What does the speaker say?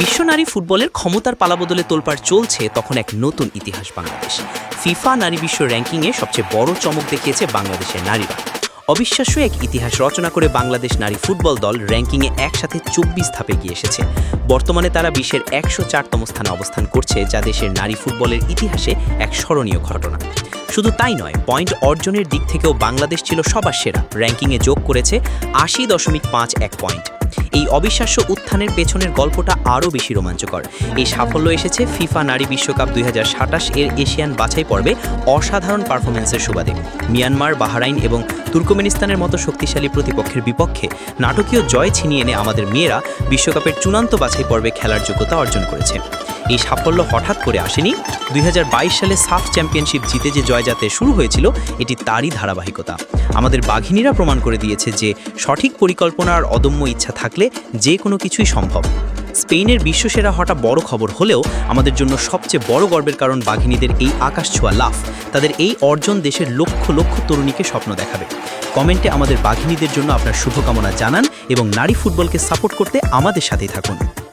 বিশ্ব নারী ফুটবলের ক্ষমতার পালাবদলে তোলপাড় চলছে তখন এক নতুন ইতিহাস বাংলাদেশ। ফিফা নারী বিশ্ব র্যাঙ্কিংয়ে সবচেয়ে বড় চমক দেখিয়েছে বাংলাদেশের নারীরা। অবিশ্বাস্য এক ইতিহাস রচনা করে বাংলাদেশ নারী ফুটবল দল র্যাঙ্কিংয়ে একসাথে চব্বিশ ধাপে গিয়ে এসেছে। বর্তমানে তারা বিশ্বের একশো চারতম স্থানে অবস্থান করছে, যা দেশের নারী ফুটবলের ইতিহাসে এক স্মরণীয় ঘটনা। শুধু তাই নয়, পয়েন্ট অর্জনের দিক থেকেও বাংলাদেশ ছিল সবার সেরা। র্যাঙ্কিংয়ে যোগ করেছে আশি দশমিক পাঁচ এক পয়েন্ট। এই অবিশ্বাস্য উত্থানের পেছনের গল্পটা আরও বেশি রোমাঞ্চকর। এই সাফল্য এসেছে ফিফা নারী বিশ্বকাপ দুই হাজার সাতাশ এর এশিয়ান বাছাই পর্বে অসাধারণ পারফরমেন্সের সুবাদে। মিয়ানমার, বাহরাইন এবং তুর্কমেনিস্তানের মতো শক্তিশালী প্রতিপক্ষের বিপক্ষে নাটকীয় জয় ছিনিয়ে এনে আমাদের মেয়েরা বিশ্বকাপের চূড়ান্ত বাছাই পর্বে খেলার যোগ্যতা অর্জন করেছে। এই সাফল্য হঠাৎ করে আসেনি। দুই হাজার বাইশ সালে সাফ চ্যাম্পিয়নশিপ জিতে যে জয়যাত্রা শুরু হয়েছিল, এটি তারই ধারাবাহিকতা। আমাদের বাঘিনীরা প্রমাণ করে দিয়েছে যে, সঠিক পরিকল্পনা আর অদম্য ইচ্ছা থাকলে যে কোনো কিছুই সম্ভব। স্পেনের বিশ্বসেরা হটা বড় খবর হলেও, আমাদের জন্য সবচেয়ে বড় গর্বের কারণ বাঘিনীদের এই আকাশ ছোঁয়া লাফ। তাদের এই অর্জন দেশের লক্ষ লক্ষ তরুণীকে স্বপ্ন দেখাবে। কমেন্টে আমাদের বাঘিনীদের জন্য আপনার শুভকামনা জানান এবং নারী ফুটবলকে সাপোর্ট করতে আমাদের সাথেই থাকুন।